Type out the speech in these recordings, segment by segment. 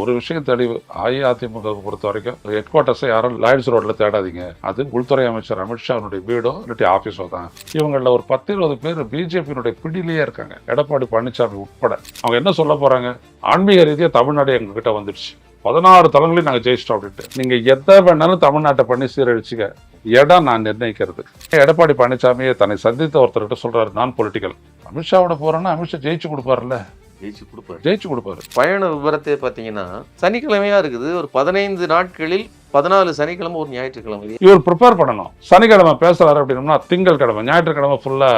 ஒரு விஷயம் தெளிவு அஇஅதிமுக பொறுத்த வரைக்கும் ஹெட் குவார்ட்டர்ஸை யாரும் லாயன்ஸ் ரோட்டில் தேடாதீங்க. அது உள்துறை அமைச்சர் அமித்ஷாவுடைய வீடோ இல்லாட்டி ஆஃபீஸோ தான். இவங்களில் ஒரு பத்து இருபது பேர் பிஜேபியினுடைய பிடியிலேயே இருக்காங்க. எடப்பாடி பழனிசாமி உட்பட. அவங்க என்ன சொல்ல போறாங்க? ஆன்மீக ரீதியாக தமிழ்நாடு எங்ககிட்ட வந்துடுச்சு. பதினாறு தளங்களையும் நாங்கள் ஜெயிச்சிட்டோம் அப்படின்ட்டு. நீங்கள் எதை வேணாலும் தமிழ்நாட்டை பண்ணி சீரழிச்சுங்க இடம் நான் நிர்ணயிக்கிறது. எடப்பாடி பழனிசாமியை தன்னை சந்தித்த ஒருத்தர்கிட்ட சொல்கிறார் நான் பொலிட்டிக்கல் அமித்ஷாவோட போகிறேன்னா அமித்ஷா ஜெயிச்சு கொடுப்பாருல்ல. ஜெயிச்சு கொடுப்பாரு. ஜெயிச்சு கொடுப்பாரு. பயண விவரத்தை பார்த்தீங்கன்னா சனிக்கிழமையா இருக்குது. ஒரு பதினைந்து நாட்களில் பதினாலு சனிக்கிழமை ஒரு ஞாயிற்றுக்கிழமை. இவர் ப்ரிப்பேர் பண்ணணும். சனிக்கிழமை பேசுறாரு அப்படின்னா திங்கள் கிழமை ஞாயிற்றுக்கிழமை ஃபுல்லா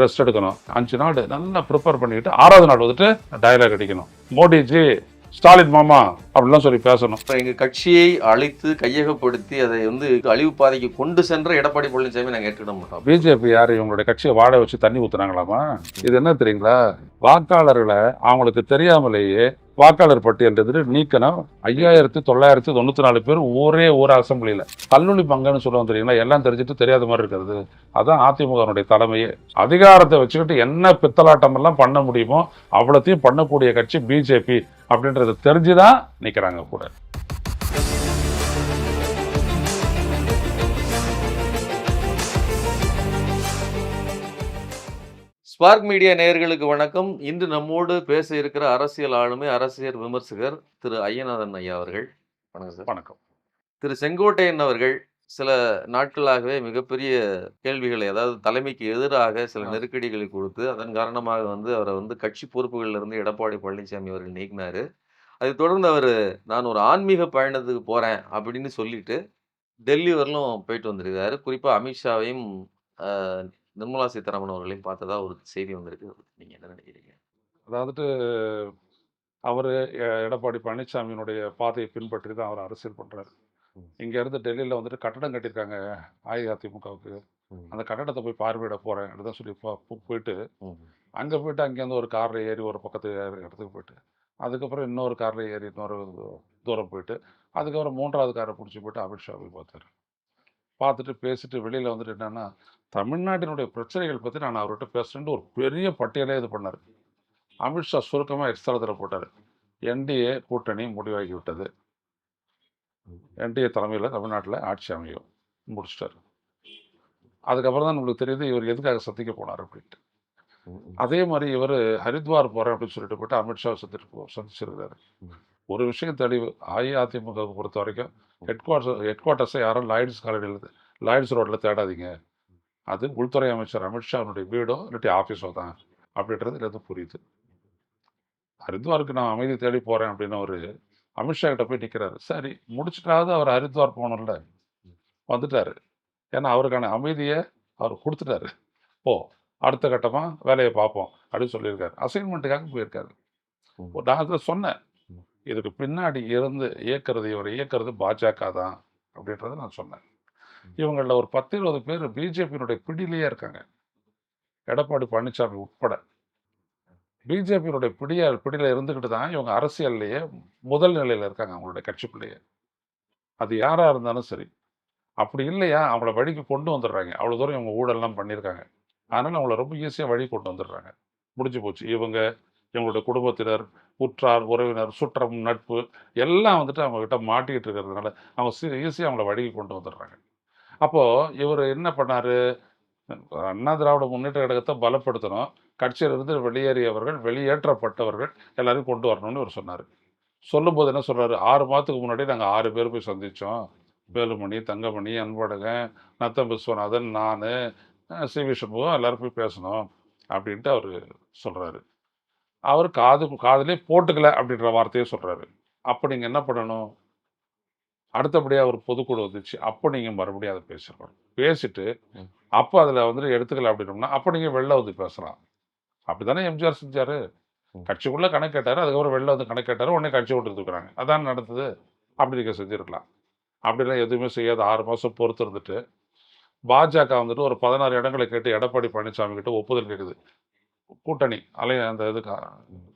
ரெஸ்ட் எடுக்கணும். அஞ்சு நாள் நல்லா ப்ரிப்பேர் பண்ணிக்கிட்டு ஆறாவது நாள் வந்துட்டு டயலாக் அடிக்கணும். மோடிஜி ஸ்டாலின் மாமா அப்படிலாம் சொல்லி பேசணும். இப்ப எங்க கட்சியை அழைத்து கையகப்படுத்தி அதை வந்து அழிவு பாதைக்கு கொண்டு சென்ற எடப்பாடி பழனிசாமி நாங்க ஏற்றுக்கிட மாட்டோம். பிஜேபி யார்? இவங்களுடைய கட்சியை வாட வச்சு தண்ணி ஊத்துனாங்களாமா? இது என்ன தெரியுங்களா? வாக்காளர்களை அவங்களுக்கு தெரியாமலேயே வாக்காளர் பட்டியல் நீக்கணும் ஐயாயிரத்தி தொள்ளாயிரத்தி தொண்ணூத்தி நாலு பேர் ஒரே ஒரு அசம்பிளியில கல்லூரி பங்குன்னு சொல்லுவோம் தெரியுங்களா? எல்லாம் தெரிஞ்சுட்டு தெரியாத மாதிரி இருக்கிறது. அதான் அதிமுகனுடைய தலைமையே. அதிகாரத்தை வச்சுக்கிட்டு என்ன பித்தலாட்டம் எல்லாம் பண்ண முடியுமோ அவ்வளோத்தையும் பண்ணக்கூடிய கட்சி பிஜேபி அப்படின்றது தெரிஞ்சுதான் நிக்கிறாங்க கூட. ஸ்பார்க் மீடியா நேயர்களுக்கு வணக்கம். இன்று நம்மோடு பேச இருக்கிற அரசியல் ஆளுமை அரசியல் விமர்சகர் திரு ஐயநாதன் ஐயா அவர்கள். வணக்கம் சார். வணக்கம். திரு செங்கோட்டையன் அவர்கள் சில நாட்களாகவே மிகப்பெரிய கேள்விகளை அதாவது தலைமைக்கு எதிராக சில. நெருக்கடிகளை கொடுத்து அதன் காரணமாக வந்து அவரை வந்து கட்சி பொறுப்புகள்ல இருந்து எடப்பாடி பழனிசாமி அவர்கள் நீக்கினாரு. அதை தொடர்ந்து அவர் நான் ஒரு ஆன்மீக பயணத்துக்கு போறேன் அப்படின்னு சொல்லிட்டு டெல்லி வரலும் போயிட்டு வந்திருக்காரு. குறிப்பா அமித்ஷாவையும் நிர்மலா சீதாராமன் அவர்களையும் பார்த்ததா ஒரு செய்தி வந்திருக்கு அதை பத்தி நீங்க என்ன நினைக்கிறீங்க அதாவது அவர் எடப்பாடி பழனிசாமியினுடைய பாதையை பின்பற்றி தான் அவர் அரசியல் பண்றாரு ம். இங்க இருந்து டெல்லியில வந்துட்டு கட்டடம் கட்டியிருக்காங்க அஇஅதிமுகவுக்கு. அந்த கட்டடத்தை போய் பார்வையிட போறேன் அப்படின்னு சொல்லி போயிட்டு. அங்க போயிட்டு அங்கேருந்து ஒரு கார்ல ஏறி ஒரு பக்கத்து இடத்துக்கு போயிட்டு அதுக்கப்புறம் இன்னொரு கார்ல ஏறி இன்னொரு தூரம் போயிட்டு அதுக்கப்புறம் மூன்றாவது காரை பிடிச்சி போயிட்டு அமித்ஷா போய் பார்த்தாரு பார்த்துட்டு பேசிட்டு வெளியில வந்துட்டு என்னன்னா தமிழ்நாட்டினுடைய பிரச்சனைகள் பத்தி நான் அவர்கிட்ட பேசுறேன்ட்டு ஒரு பெரிய பட்டியலே இது பண்ணாரு. அமித்ஷா சுருக்கமா எக்ஸ்தலத்தில் போட்டாரு. என்டிஏ கூட்டணி முடிவாகி விட்டது என்டிஏ தலைமையில் தமிழ்நாட்டில் ஆட்சி அமையும். முடிச்சிட்டாரு. அதுக்கப்புறம் தான் நம்மளுக்கு தெரியுது இவர் எதுக்காக சந்திக்க போனார் அப்படின்ட்டு. அதே மாதிரி இவர் ஹரித்வார் போறேன் அப்படின்னு சொல்லிட்டு போயிட்டு அமித்ஷா சந்திட்டு போ சந்திச்சிருக்காரு ம். ஒரு விஷயம் தெளிவு அஇஅதிமுக பொறுத்த வரைக்கும் ஹெட் குவார்ட்டர்ஸ் ஹெட் குவார்ட்டர்ஸை யாரும் லாயன்ஸ் காலனியில் லாயன்ஸ் ரோட்டில் தேடாதீங்க. அது உள்துறை அமைச்சர் அமித்ஷாவுடைய வீடோ இல்லாட்டி ஆஃபீஸோ தான் அப்படின்றது இருந்து புரியுது. ஹரித்வாருக்கு நான் அமைதி தேடி போறேன் அப்படின்னு ஒரு அமித்ஷா கிட்ட போய் நிற்கிறாரு சரி முடிச்சிட்டாவது அவர் ஹரித்வார் போகணும்ல. வந்துட்டாரு. ஏன்னா அவருக்கான அமைதியை அவர் கொடுத்துட்டாரு. போ அடுத்த கட்டமா வேலையை பார்ப்போம் அப்படின்னு சொல்லியிருக்காரு. அசைன்மெண்ட்டுக்காக போயிருக்காரு. நான் அதை சொன்னேன். இதுக்கு பின்னாடி இருந்து இயக்கிறது இவர் இயக்கிறது பாஜக தான் அப்படின்றத நான் சொன்னேன். இவங்களில் ஒரு பத்து இருபது பேர் பிஜேபியினுடைய பிடியிலேயே இருக்காங்க. எடப்பாடி பழனிசாமி உட்பட. பிஜேபியினுடைய பிடிய பிடியில இருந்துக்கிட்டு தான் இவங்க அரசியல்லையே முதல் நிலையில இருக்காங்க அவங்களுடைய கட்சிக்குள்ளேயே. அது யாரா இருந்தாலும் சரி. அப்படி இல்லையா? அவங்கள வழிக்கு கொண்டு வந்துடுறாங்க. அவ்வளோ தூரம் இவங்க ஊழல்லாம் பண்ணியிருக்காங்க. அதனால அவங்கள ரொம்ப ஈஸியாக வழி கொண்டு வந்துடுறாங்க. முடிஞ்சு போச்சு. இவங்க இவங்களுடைய குடும்பத்தினர் உற்றார் உறவினர் சுற்றம் நட்பு எல்லாம் வந்துட்டு அவங்கக்கிட்ட மாட்டிக்கிட்டு இருக்கிறதுனால அவங்க ஈஸியாக அவங்கள வழிக்கு கொண்டு வந்துடுறாங்க. அப்போது இவர் என்ன பண்ணார்? அண்ணா திராவிட முன்னேற்ற கழகத்தை பலப்படுத்தணும். கட்சியிலிருந்து வெளியேறியவர்கள் வெளியேற்றப்பட்டவர்கள் எல்லாரையும் கொண்டு வரணும்னு இவர் சொன்னார். சொல்லும்போது என்ன சொல்கிறார் ஆறு மாதத்துக்கு முன்னாடி நாங்கள் ஆறு பேர் போய் சந்தித்தோம் வேலுமணி தங்கமணி அன்பழகன் நத்தம் விஸ்வநாதன் நான் சி. வி. சண்முகம் போய் பேசணும் அப்படின்ட்டு அவர் சொல்கிறாரு அவர் காது காதுலே போட்டுக்கல அப்படின்ற வார்த்தையை சொல்றாரு. அப்போ நீங்கள் என்ன பண்ணணும்? அடுத்தபடியாக ஒரு பொதுக்குழு வந்துச்சு. அப்போ நீங்கள் மறுபடியும் அதை பேசணும் பேசிட்டு. அப்போ அதில் வந்துட்டு எடுத்துக்கல அப்படின்னோம்னா அப்போ நீங்கள் வெளில வந்து பேசலாம். அப்படிதானே எம்ஜிஆர் செஞ்சாரு. கட்சிக்குள்ள கணக்கு கேட்டாரு அதுக்கப்புறம் வெளில வந்து கணக்கு கேட்டாரு உடனே கட்சி விட்டு இருக்கிறாங்க அதான் நடந்தது. அப்படி நீங்க செஞ்சிருக்கலாம். அப்படிலாம் எதுவுமே செய்யாத ஆறு மாசம் பொறுத்து இருந்துட்டு பாஜக வந்துட்டு ஒரு பதினாறு இடங்களை கேட்டு எடப்பாடி பழனிசாமி கிட்ட ஒப்புதல் கேட்குது கூட்டணி அலை அந்த இதுக்கு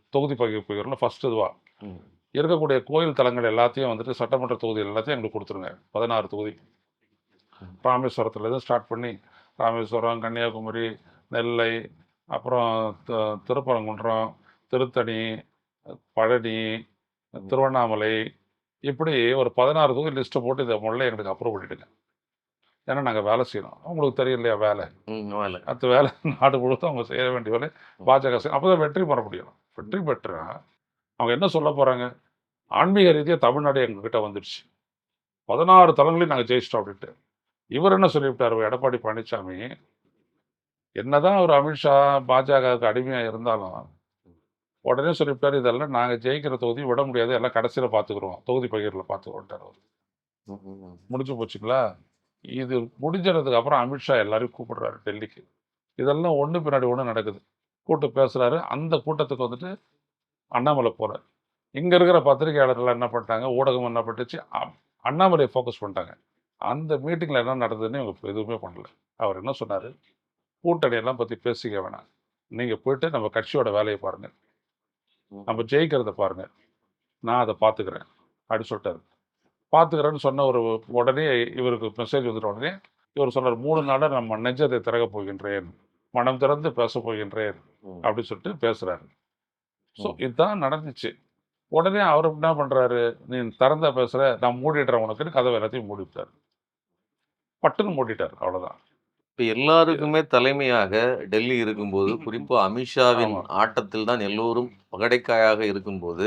தொகுதி பகிர்வுல ஃபர்ஸ்ட் இதுவா. ம். இருக்கக்கூடிய கோயில் தலங்கள் எல்லாத்தையும் வந்துட்டு சட்டமன்ற தொகுதிகள் எல்லாத்தையும் எங்களுக்கு கொடுத்துருங்க. பதினாறு தொகுதி. ராமேஸ்வரத்துலேருந்து ஸ்டார்ட் பண்ணி ராமேஸ்வரம் கன்னியாகுமரி நெல்லை அப்புறம் திருப்பரங்குன்றம் திருத்தணி பழனி திருவண்ணாமலை இப்படி ஒரு பதினாறு தொகுதி லிஸ்ட்டை போட்டு இதை முதல்ல எங்களுக்கு அப்ரூவ் பண்ணிடுங்க. ஏன்னா நாங்கள் வேலை செய்யணும் உங்களுக்கு தெரியும் இல்லையா வேலை? வேலை. அடுத்த வேலை நாடு முழுக்க அவங்க செய்ய வேண்டிய வேலை. பாஜக செய்யும் அப்போ தான் வெற்றி பெற முடியும். வெற்றி பெற்றா அவங்க என்ன சொல்ல போகிறாங்க ஆன்மீக ரீதியாக தமிழ்நாடு எங்ககிட்ட வந்துடுச்சு பதினாறு தலங்களையும் நாங்கள் ஜெயிச்சிட்டோம் அப்படின்ட்டு. இவர் என்ன சொல்லிவிட்டார்? எடப்பாடி பழனிசாமி என்னதான் ஒரு அமித்ஷா பாஜகவுக்கு அடிமையாக இருந்தாலும் உடனே சொல்லிவிட்டார் இதெல்லாம் நாங்கள் ஜெயிக்கிற தொகுதி விட முடியாது. எல்லாம் கடைசியில் பார்த்துக்குறோம் தொகுதி பகிரில் பார்த்துக்குறோன்ட்டார் அவர். முடிஞ்சு போச்சுங்களா? இது முடிஞ்சதுக்கு அப்புறம் அமித்ஷா எல்லாரையும் கூப்பிடுறாரு டெல்லிக்கு. இதெல்லாம் ஒன்று பின்னாடி ஒன்று நடக்குது. கூட்டு பேசுகிறாரு அந்த கூட்டத்துக்கு வந்துட்டு அண்ணாமலை போகிறார் இங்கே இருக்கிற பத்திரிகையாளர்கள் என்ன பண்ணிட்டாங்க? ஊடகம் என்ன பண்ணிச்சு அண்ணாமலையை ஃபோக்கஸ் பண்ணிட்டாங்க. அந்த மீட்டிங்கில் என்ன நடந்ததுன்னு இவங்க எதுவுமே பண்ணல. அவர் என்ன சொன்னார்? கூட்டணி எல்லாம் பேசிக்க வேணாம். நீங்கள் போயிட்டு நம்ம கட்சியோட வேலையை பாருங்கள் நம்ம ஜெயிக்கிறத பாருங்கள் நான் அதை பார்த்துக்கிறேன். அப்படி சொல்லிட்டாரு. பார்த்துக்கிறேன்னு சொன்ன ஒரு உடனே இவருக்கு மெசேஜ் வந்துட்ட உடனே இவர் சொன்னார் மூணு நாளாக நம்ம நெஞ்சத்தை திறக்க போகின்றேன் மனம் திறந்து பேச போகின்றேன். அப்படின்னு சொல்லிட்டு பேசுறாரு ஸோ. இதுதான் நடந்துச்சு உடனே அவர் என்ன பண்றாரு நீ திறந்தா பேசுற நான் மூடிடுறேன் உனக்குன்னு கதவை எல்லாத்தையும் மூடிவிட்டார் பட்டுன்னு மூடிட்டார் அவ்வளவுதான் இப்ப எல்லாருக்குமே தலைமையாக டெல்லி இருக்கும்போது குறிப்பா அமித்ஷாவின். ஆட்டத்தில் தான் எல்லோரும் பகடைக்காயாக இருக்கும்போது.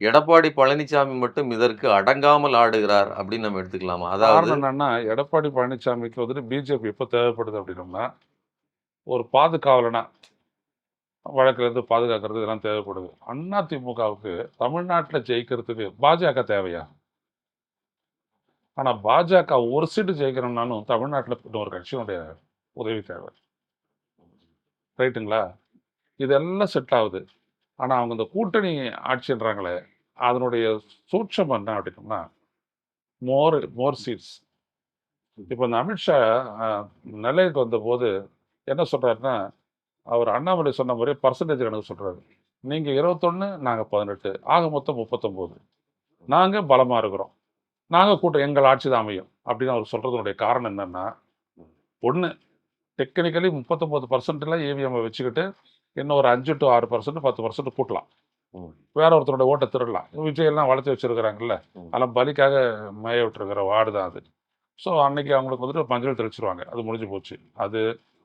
எடப்பாடி பழனிசாமி மட்டும் இதற்கு அடங்காமல் ஆடுகிறார் அப்படின்னு நம்ம எடுத்துக்கலாமா? அதாவது காரணம் என்னன்னா எடப்பாடி பழனிசாமிக்கு வந்துட்டு பிஜேபி எப்போ தேவைப்படுது அப்படின்னோம்னா ஒரு பாதுகாவலனா வழக்கிலிருந்து பாதுகாக்கிறது இதெல்லாம் தேவைப்படுது. அண்ணா திமுகவுக்கு தமிழ்நாட்டில் ஜெயிக்கிறதுக்கு பாஜக தேவையா? ஆனால் பாஜக ஒரு சீட்டு ஜெயிக்கணும்னாலும் தமிழ்நாட்டில் இன்னொரு கட்சியினுடைய உதவி தேவை. ரைட்டுங்களா? இதெல்லாம் செட் ஆகுது. ஆனால் அவங்க இந்த கூட்டணி ஆட்சின்றாங்களே அதனுடைய சூட்சம் என்ன அப்படின்னோம்னா மோர் மோர் சீட்ஸ். இப்போ இந்த அமித்ஷா நிலையத்துக்கு நிலைக்கு வந்தபோது என்ன சொல்கிறாருன்னா அவர் அண்ணாமலை சொன்ன மாதிரியே பர்சன்டேஜ் கணக்கு சொல்கிறாரு நீங்கள் இருபத்தொன்று நாங்கள் பதினெட்டு ஆக மொத்தம் முப்பத்தொம்போது. நாங்கள் பலமாக இருக்கிறோம். நாங்கள் கூட்டம் எங்கள் ஆட்சி தான் அமையும். அப்படின்னு அவர் சொல்கிறதுனுடைய காரணம் என்னன்னா ஒன்று டெக்னிக்கலி முப்பத்தொம்போது பர்சன்ட்ல ஏவிஎம்மை வச்சுக்கிட்டு இன்னும் ஒரு அஞ்சு டு ஆறு பர்சன்ட் பத்து பர்சன்ட் கூட்டலாம். வேற ஒருத்தரோட ஓட்டை திருடலாம். விஜய் எல்லாம் வளர்த்து வச்சிருக்கிறாங்கல்ல. அதெல்லாம் பலிக்காக மேய விட்டுருக்கிற வார்டு தான் அது. ஸோ அன்னைக்கு அவங்களுக்கு வந்துட்டு மஞ்சள் தெளிச்சிருவாங்க. அது முடிஞ்சு போச்சு. அது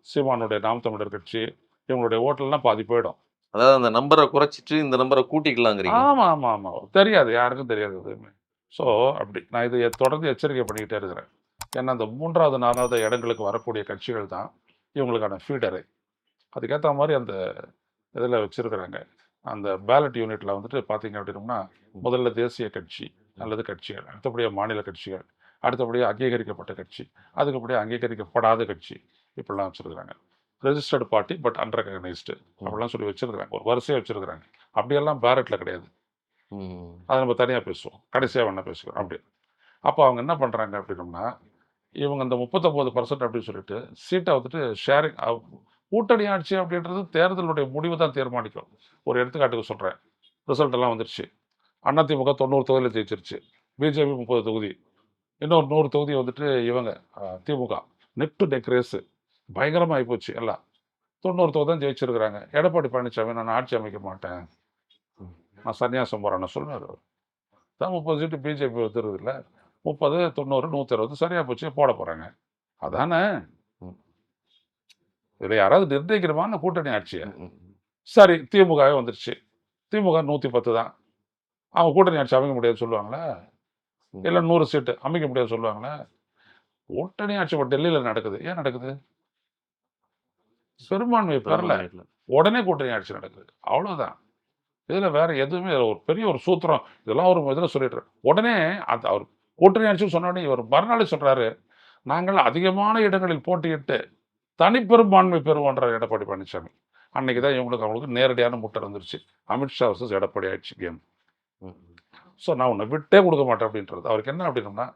சீமானுடைய நாம் தமிழர் கட்சி இவங்களுடைய ஓட்டெல்லாம் பாதி போயிடும். அதாவது அந்த நம்பரை குறைச்சிட்டு இந்த நம்பரை கூட்டிக்கலாங்கிறீங்க. ஆமா ஆமா ஆமா. தெரியாது. யாருக்கும் தெரியாது எதுவுமே. ஸோ அப்படி. நான் இதை தொடர்ந்து எச்சரிக்கை பண்ணிக்கிட்டே இருக்கிறேன். ஏன்னா அந்த மூன்றாவது நாலாவது இடங்களுக்கு வரக்கூடிய கட்சிகள் தான் இவங்களுக்கான ஃபீடரு அதுக்கேற்ற மாதிரி அந்த இதில் வச்சிருக்கிறாங்க. அந்த பேலட் யூனிட்ல வந்துட்டு பார்த்தீங்க அப்படின்னோம்னா முதல்ல தேசிய கட்சி அல்லது கட்சிகள் அடுத்தபடியாக மாநில கட்சிகள் அடுத்தபடியாக அங்கீகரிக்கப்பட்ட கட்சி அதுக்கப்புறம் அங்கீகரிக்கப்படாத கட்சி இப்படிலாம் வச்சிருக்கிறாங்க. ரெஜிஸ்டர்டு பார்ட்டி பட் அன்ரெகனைஸ்டு அப்படிலாம் சொல்லி வச்சிருக்கிறாங்க. ஒரு வரிசையாக வச்சிருக்கிறாங்க. அப்படியெல்லாம் பேலட்ல கிடையாது. அதை நம்ம தனியாக பேசுவோம். கடைசியாக வேணா பேசுவோம் அப்படி. அப்போ அவங்க என்ன பண்ணுறாங்க அப்படின்னோம்னா இவங்க இந்த முப்பத்தொம்போது பர்சன்ட் அப்படின்னு சொல்லிட்டு சீட்டை வந்துட்டு ஷேரிங் கூட்டணி ஆட்சி அப்படின்றது தேர்தலுடைய முடிவு தான் தீர்மானிக்கும். ஒரு எடுத்துக்காட்டுக்கு சொல்கிறேன் ரிசல்ட் எல்லாம் வந்துருச்சு. அதிமுக தொண்ணூறு தொகுதியில் ஜெயிச்சிருச்சு. பிஜேபி முப்பது தொகுதி. இன்னொரு நூறு தொகுதி வந்துட்டு இவங்க DMK. Neck to neck race பயங்கரமாக ஆகிப்போச்சு எல்லாம். தொண்ணூறு தொகுதி தான் ஜெயிச்சிருக்கிறாங்க. எடப்பாடி பழனிசாமி நான் ஆட்சி அமைக்க மாட்டேன். நான் சன்னியாசம் போகிறேன்னு சொல்லுவார் தான் முப்பது சீட்டு பிஜேபி வந்துருது இல்லை. முப்பது தொண்ணூறு நூற்றி அறுபது சரியாக போச்சு போட போகிறாங்க அதானே? இதில் யாராவது நிர்ணயிக்கிறமான கூட்டணி ஆட்சியை. சரி திமுகவே வந்துருச்சு. திமுக நூற்றி பத்து தான். அவங்க கூட்டணி ஆட்சி அமைக்க முடியாது சொல்லுவாங்களா. இல்லை நூறு சீட்டு அமைக்க முடியாது சொல்லுவாங்களா. கூட்டணி ஆட்சி இப்போ டெல்லியில் நடக்குது. ஏன் நடக்குது? பெரும்பான்மை பெறல. உடனே கூட்டணி ஆட்சி நடக்குது. அவ்வளவுதான். இதுல வேற எதுவுமே இல்ல. ஒரு பெரிய ஒரு சூத்திரம். இதெல்லாம் ஒரு இதில் சொல்லிட்டு உடனே அந்த அவர் கூட்டணி ஆட்சி சொன்ன உடனே இவர் மறுநாள் சொல்றாரு. நாங்கள் அதிகமான இடங்களில் போட்டியிட்டு தனிப்பெரும்பான்மை பெறுவோன்றார் எடப்பாடி பழனிசாமி. அன்னைக்கு தான் இவங்களுக்கு அவங்களுக்கு நேரடியான முட்டை வந்துருச்சு அமித்ஷா வர்சஸ் எடப்பாடி ஆயிடுச்சு கேம் ம். ஸோ நான் உன்னை விட்டே கொடுக்க மாட்டேன் அப்படின்றது. அவருக்கு என்ன அப்படின்னம்னா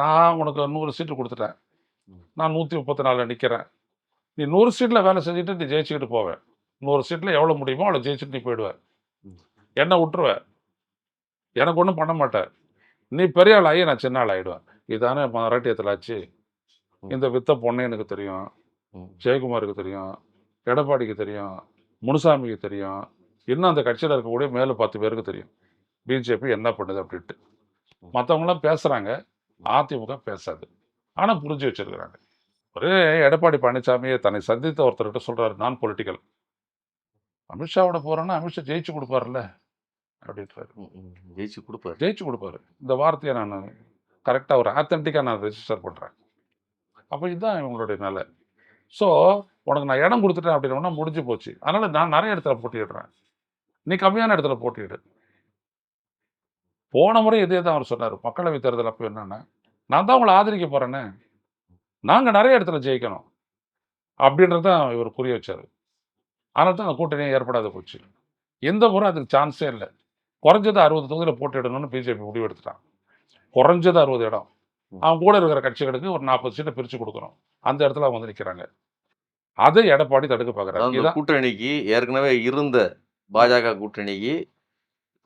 நான் உனக்கு நூறு சீட்டு கொடுத்துட்டேன். நான் நூற்றி முப்பத்தி நாலில் நிற்கிறேன் நீ நூறு சீட்டில் வேலை செஞ்சுட்டு நீ ஜெயிச்சுக்கிட்டு போவேன் நூறு சீட்டில் எவ்வளோ முடியுமோ அவ்வளோ ஜெயிச்சுட்டு நீ போயிடுவேன் என்ன விட்டுருவேன் எனக்கு ஒன்றும் பண்ண மாட்டேன் நீ பெரிய ஆள் ஆகி நான் சின்ன ஆள் ஆகிடுவேன் இதானே மராட்டியத்தில் ஆச்சு. இந்த வித்த பொண்ணு எனக்கு தெரியும். ஜெயக்குமாருக்கு தெரியும். எடப்பாடிக்கு தெரியும். முனுசாமிக்கு தெரியும். இன்னும் அந்த கட்சியில் இருக்கக்கூடிய மேலும் பத்து பேருக்கு தெரியும். பிஜேபி என்ன பண்ணுது அப்படின்ட்டு. மற்றவங்களாம் பேசுகிறாங்க அதிமுக பேசாது. ஆனால் புரிஞ்சு வச்சிருக்கிறாங்க. ஒரே எடப்பாடி பழனிசாமியை தன்னை சந்தித்த ஒருத்தர்கிட்ட சொல்றாரு. நான் பொலிட்டிக்கல் அமித்ஷாவோட போறேன்னா அமித்ஷா ஜெயிச்சு கொடுப்பாருல்ல? அப்படின்றாரு. ஜெயிச்சு கொடுப்பாரு. ஜெயிச்சு கொடுப்பாரு. இந்த வார்த்தையை நான் கரெக்டாக ஒரு ஆத்தென்டிக்காக நான் ரெஜிஸ்டர் பண்ணுறேன் அப்போ இதுதான் இவங்களுடைய நிலை. ஸோ உனக்கு நான் இடம் கொடுத்துட்டேன் அப்படின்னா முடிஞ்சு போச்சு. அதனால் நான் நிறைய இடத்துல போட்டியிடுறேன். நீ கம்மியான இடத்துல போட்டியிடு. போன முறை இதே தான் அவர் சொன்னார். மக்களவை தேர்தல் அப்போ என்னென்னா. நான் தான் உங்களை ஆதரிக்க போகிறேன்னு நாங்கள் நிறைய இடத்துல ஜெயிக்கணும். அப்படின்றது தான் இவர் புரிய வச்சார். அதனால தான் அந்த கூட்டணியே ஏற்படாத போச்சு. எந்த முறை அதுக்கு சான்ஸே இல்லை. குறைஞ்சது அறுபது தொகுதியில் போட்டிடணும்னு பிஜேபி முடிவெடுத்துட்டான் குறைஞ்சது அறுபது இடம். அவன் கூட இருக்கிற கட்சிகளுக்கு ஒரு நாற்பது சீட்டை பிரித்து கொடுக்கணும். அந்த இடத்துல அவங்க வந்து நிற்கிறாங்க அதை எடப்பாடி தடுக்க இதான் கூட்டணிக்கு ஏற்கனவே இருந்த பாஜக கூட்டணிக்கு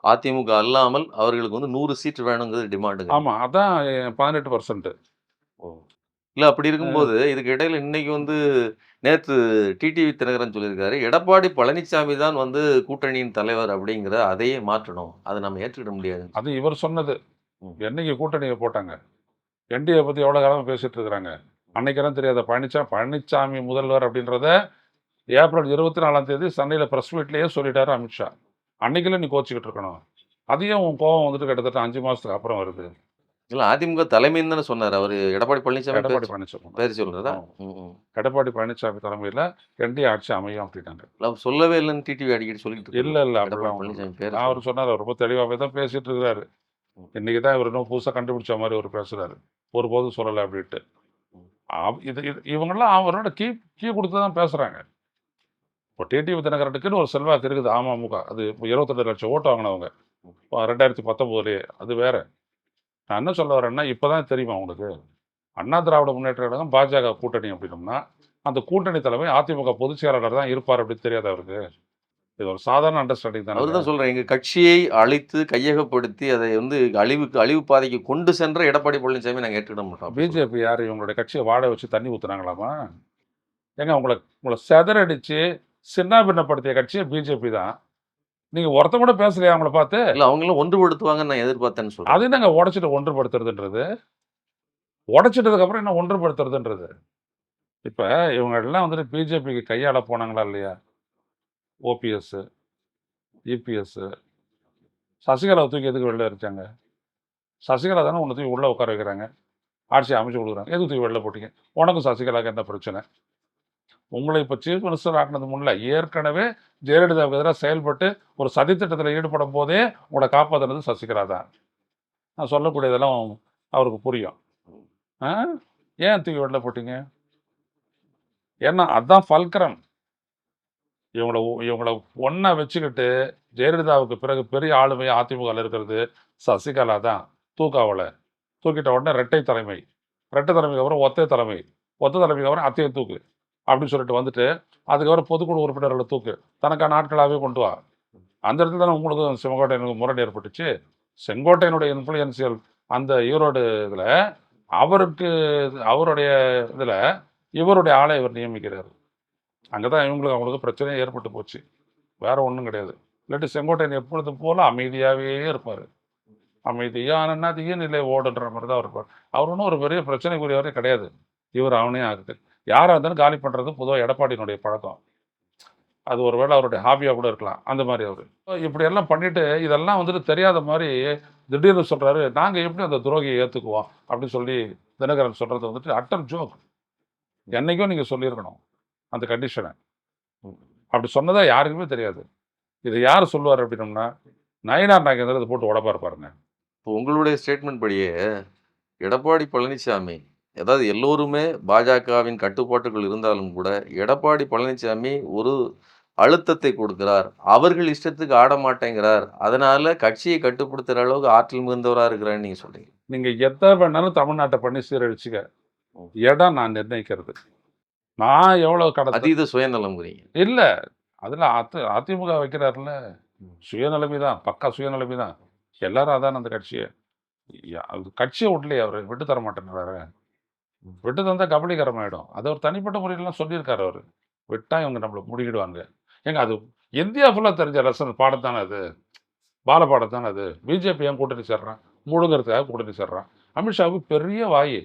அதிமுக அல்லாமல் அவர்களுக்கு வந்து நூறு சீட் வேணுங்கிறது டிமாண்டுங்க. ஆமாம் அதான் பதினெட்டு பர்சன்ட் இல்ல அப்படி இருக்கும்போது இதுக்கு இடையில இன்னைக்கு வந்து நேத்து டிடிவி தினகரன் சொல்லியிருக்காரு எடப்பாடி பழனிசாமி தான் வந்து கூட்டணியின் தலைவர் அப்படிங்கிற அதையே மாற்றணும். அதை நம்ம ஏற்றுக்கிட முடியாது. அது இவர் சொன்னது. என்னைக்கு கூட்டணியை போட்டாங்க? என்டிஏ பற்றி எவ்வளோ காலமாக பேசிட்டு இருக்கிறாங்க? அன்னைக்கெல்லாம் தெரியாத? பழனிசாமி பழனிசாமி முதல்வர் அப்படின்றத ஏப்ரல் இருபத்தி நாலாம் தேதி சென்னையில் ப்ரெஸ் மீட்லேயே சொல்லிட்டாரு அமித்ஷா அன்னைக்குள்ள நீ கோச்சிக்கிட்டு இருக்கணும். அதையும் உன் கோவம் வந்துட்டு கிட்டத்தட்ட அஞ்சு மாதத்துக்கு அப்புறம் வருது. இல்ல அதிமுக தலைமைன்னு தானே சொன்னார் அவரு. எடப்பாடி பழனிசாமி எடப்பாடி பழனிசாமி பேர் ம். எடப்பாடி பழனிசாமி தலைமையில் என்டிஏ ஆட்சி அமையும் அப்படின்னாங்க இல்ல, அவர் சொல்லவே இல்லைன்னு டிடிவி அடிக்கடி சொல்லிட்டு இருக்காரு. இல்லை இல்லை. பழனிசாமி பேர் அவர் சொன்னார் அவர் ரொம்ப தெளிவாகவே தான் பேசிட்டு இருக்கிறாரு. ம். இன்னைக்கு தான் இவர் இன்னும் புதுசாக கண்டுபிடிச்ச மாதிரி அவர் பேசுகிறாரு ஒருபோதும் சொல்லலை அப்படின்ட்டு. இது இது இவங்கெல்லாம் அவரோட கீ கீ கொடுத்து தான் பேசுகிறாங்க இப்போ டிடிவி தினகரனுக்குன்னு ஒரு செல்வாக்கு இருக்குது. அமமுக. அது இப்போ இருபத்தெட்டு லட்சம் ஓட்டு வாங்கினவங்க. இப்போ ரெண்டாயிரத்தி பத்தொம்போதுலேயே. அது வேற. நான் என்ன சொல்ல வரேன்னா இப்போ தான் தெரியுமா உங்களுக்கு? அண்ணா திராவிட முன்னேற்ற கழகம் பாஜக கூட்டணி அப்படின்னோம்னா அந்த கூட்டணி தலைமை அதிமுக பொதுச் செயலாளர் தான் இருப்பார் அப்படின்னு தெரியாது அவருக்கு. இது ஒரு சாதாரண அண்டர்ஸ்டாண்டிங் அவர் தானே. தான் சொல்றேன் எங்க கட்சியை அழித்து கையகப்படுத்தி அதை வந்து அழிவுக்கு அழிவு பாதைக்கு கொண்டு சென்ற எடப்பாடி பழனிசாமி நாங்க ஏற்றுக்கிட மாட்டோம். பிஜேபி யார்? இவங்களுடைய கட்சியை வாழ வச்சு தண்ணி ஊத்துனாங்களாமா? ஏங்க உங்களை உங்களை செதறடிச்சு சின்னாபின்னப்படுத்திய கட்சியே பிஜேபி தான். நீங்க ஒருத்த கூட பேசலையா அவங்கள பார்த்து? இல்ல அவங்களும் ஒன்றுபடுத்துவாங்கன்னு நான் எதிர்பார்த்தேன்னு சொல்றேன். அது என்னங்க உடைச்சிட்டு ஒன்றுபடுத்துறதுன்றது? உடைச்சிட்டதுக்கு அப்புறம் என்ன ஒன்றுபடுத்துறதுன்றது? இப்ப இவங்க எல்லாம் வந்துட்டு பிஜேபிக்கு கையாள போனாங்களா இல்லையா? ஓபிஎஸ்ஸு இபிஎஸ்ஸு சசிகலாவை தூக்கி எதுக்கு வெளில இருக்காங்க சசிகலா தானே உன்னை தூக்கி உள்ளே உட்கார வைக்கிறாங்க. ஆட்சி அமைச்சு கொடுக்குறாங்க. எதுக்கு தூக்கி வெளில போட்டீங்க? உனக்கும் சசிகலாவுக்கு என்ன பிரச்சனை? உங்களை இப்போ சீஃப் மினிஸ்டர் ஆக்கினது முன்னில ஏற்கனவே ஜெயலலிதாவுக்கு எதிராக செயல்பட்டு ஒரு சதித்திட்டத்தில் ஈடுபடும் போதே உங்களை காப்பாற்றுனது சசிகலா தான். நான் சொல்லக்கூடியதெல்லாம் அவருக்கு புரியும். ஏன் தூக்கி வெளில போட்டீங்க? ஏன்னா அதுதான் ஃபல்கரம் இவங்கள இவங்கள ஒன்றை வச்சுக்கிட்டு ஜெயலலிதாவுக்கு பிறகு பெரிய ஆளுமை அதிமுகவில் இருக்கிறது சசிகலா தான் தூக்காவலை. தூக்கிட்ட உடனே ரெட்டை தலைமை. ரெட்டை தலைமைக்கு அப்புறம் ஒத்தை தலைமை. ஒத்த தலைமைக்கு அப்புறம் அத்தையை தூக்கு அப்படின்னு சொல்லிட்டு வந்துட்டு அதுக்கப்புறம் பொதுக்குழு உறுப்பினர்களை தூக்கு. தனக்கான நாட்களாகவே கொண்டு வா. அந்த இடத்துல தானே உங்களுக்கும் செங்கோட்டையனுக்கு முரண் ஏற்பட்டுச்சு. செங்கோட்டையனுடைய இன்ஃப்ளூயன்சியல் அந்த ஈரோடு இதில் அவருக்கு அவருடைய இதில் இவருடைய ஆளை இவர் நியமிக்கிறார். அங்கே தான் இவங்களுக்கு அவங்களுக்கு பிரச்சனையே ஏற்பட்டு போச்சு. வேறு ஒன்றும் கிடையாது. இல்லாட்டி செங்கோட்டையன் எப்பொழுது போல அமைதியாகவே இருப்பார். அமைதியான தீய நிலை ஓடுன்ற மாதிரி தான் இருப்பார். அவர் ஒன்றும் ஒரு பெரிய பிரச்சனைக்குரியவரே கிடையாது. இவர் அவனே ஆகுது. யாராக இருந்தாலும் காலி பண்ணுறது பொதுவாக எடப்பாடியினுடைய பழக்கம். அது ஒருவேளை அவருடைய ஹாபியாக கூட இருக்கலாம். அந்த மாதிரி அவர். இப்படியெல்லாம் பண்ணிவிட்டு இதெல்லாம் வந்துட்டு தெரியாத மாதிரி திடீர்னு சொல்கிறாரு நாங்கள் எப்படி அந்த துரோகியை ஏற்றுக்குவோம் அப்படின்னு சொல்லி தினகரன் சொல்கிறது வந்துட்டு அட்டர் ஜோக். என்னைக்கும் நீங்கள் சொல்லியிருக்கணும். அந்த கண்டிஷனை அப்படி சொன்னதா யாருக்குமே தெரியாது. இதை யார் சொல்லுவார் அப்படின்னோம்னா நயனார் நாகேந்திரன் இதை போட்டு உடப்பாரு பாருங்க. இப்போ உங்களுடைய ஸ்டேட்மெண்ட் படியே எடப்பாடி பழனிசாமி அதாவது எல்லோருமே பாஜகவின் கட்டுப்பாட்டுக்குள் இருந்தாலும் கூட எடப்பாடி பழனிசாமி ஒரு அழுத்தத்தை கொடுக்கிறார். அவர்கள் இஷ்டத்துக்கு ஆட மாட்டேங்கிறார். அதனால கட்சியை கட்டுப்படுத்துற அளவுக்கு ஆற்றல் மிகுந்தவரா இருக்கிறான்னு நீங்க சொல்றீங்க. நீங்க எதை வேணாலும் தமிழ்நாட்டை பண்ணி சீரழிச்சுக்க. இடம் நான் நிர்ணயிக்கிறது. நான் எவ்வளவு கடத்த அதீத சுயநலம்ங்கிறீங்க இல்ல. அதுல அதி அதிமுக வைக்கிறாருல்ல. சுயநலமை தான் பக்கா சுயநலமை தான் எல்லாரும் அதான் அந்த கட்சியை. அது கட்சியை விடலையே அவர். விட்டு தர மாட்டேன்றாரு விட்டு தந்தா கபலீகரம் ஆயிடும் அது ஒரு தனிப்பட்ட முறையிலாம் சொல்லியிருக்காரு அவர். விட்டா இவங்க நம்மளை முடிக்கிடுவாங்க ஏங்க அது இந்தியா ஃபுல்லாக தெரிஞ்ச லெசன் பாடம் தானே அது? பால பாடம் தானே அது? பிஜேபி ஏன் கூட்டணி சேர்றான்? முழுங்கிறதுக்காக கூட்டணி சேர்றான். அமித்ஷாவுக்கு பெரிய வாய்.